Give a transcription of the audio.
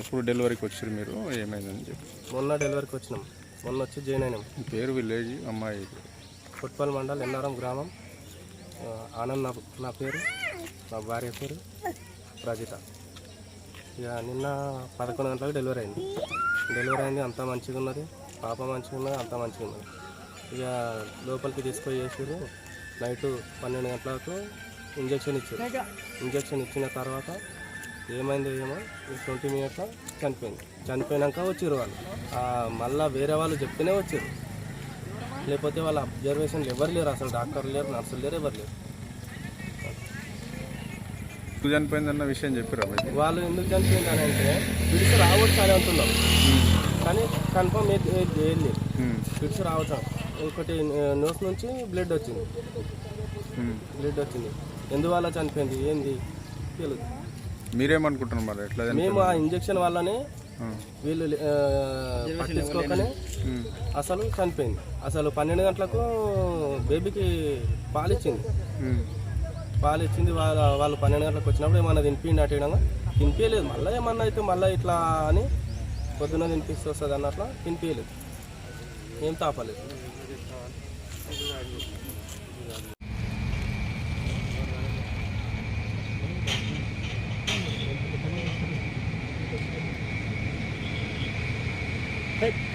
ఎప్పుడు డెలివరీకి వచ్చారు మీరు? ఏమైందని చెప్పి. మొన్న డెలివరీకి వచ్చినాం. మొన్న వచ్చి జాయిన్ అయినాం. పేరు విలేజ్ అమ్మాయి కొట్పల్ మండల్ ఎన్నారం గ్రామం. ఆనంద్ నా నా పేరు నా భార్య పేరు రజిత. ఇక నిన్న పదకొండు గంటలకు డెలివరీ అయింది. డెలివరీ అయింది అంతా మంచిగా ఉన్నది. పాప మంచిగా ఉన్నది అంతా మంచిగా ఉన్నది. ఇక లోపలికి తీసుకొని చేసారు నైట్ పన్నెండు గంటలకు ఇంజక్షన్ ఇచ్చారు. ఇంజక్షన్ ఇచ్చిన తర్వాత ఏమైందో ఏమో ట్వంటీ మినిట్స్లో చనిపోయింది. చనిపోయినాక వచ్చిర్రు వాళ్ళు. మళ్ళా వేరే వాళ్ళు చెప్తేనే వచ్చారు. లేకపోతే వాళ్ళ అబ్జర్వేషన్లు ఎవరు లేరు అసలు డాక్టర్లు లేరు నర్సులు లేరు ఎవరు లేరు. చనిపోయిందన్న విషయం చెప్పారా వాళ్ళు ఎందుకు చనిపోయిందని అంటే పిడిసి రావచ్చు అని అంటున్నాం. కానీ కన్ఫర్మ్ ఉమ్, పిడిసి రావచ్చు ఒకటి నోస్ నుంచి బ్లడ్ వచ్చింది. బ్లడ్ వచ్చింది. ఎందువల్ల చనిపోయింది? ఏంది? తెలియదు మీరేమనుకుంటున్నారు మరి? ఎట్లా? మేము ఆ ఇంజక్షన్ వల్లనే వీళ్ళు పట్టించుకోకనే అసలు చనిపోయింది. అసలు పన్నెండు గంటలకు బేబీకి పాలిచ్చింది. పాలు ఇచ్చింది వాళ్ళ వాళ్ళు పన్నెండు గంటలకు వచ్చినప్పుడు ఏమన్నా తినిపిండి అటు ఇడంగా తినిపించలేదు మళ్ళీ ఏమన్నా అయితే మళ్ళీ ఇట్లా అని పొద్దున్న తినిపిస్తే వస్తుంది అన్నట్ల తినిపించలేదు ఏం తాపలేదు. pick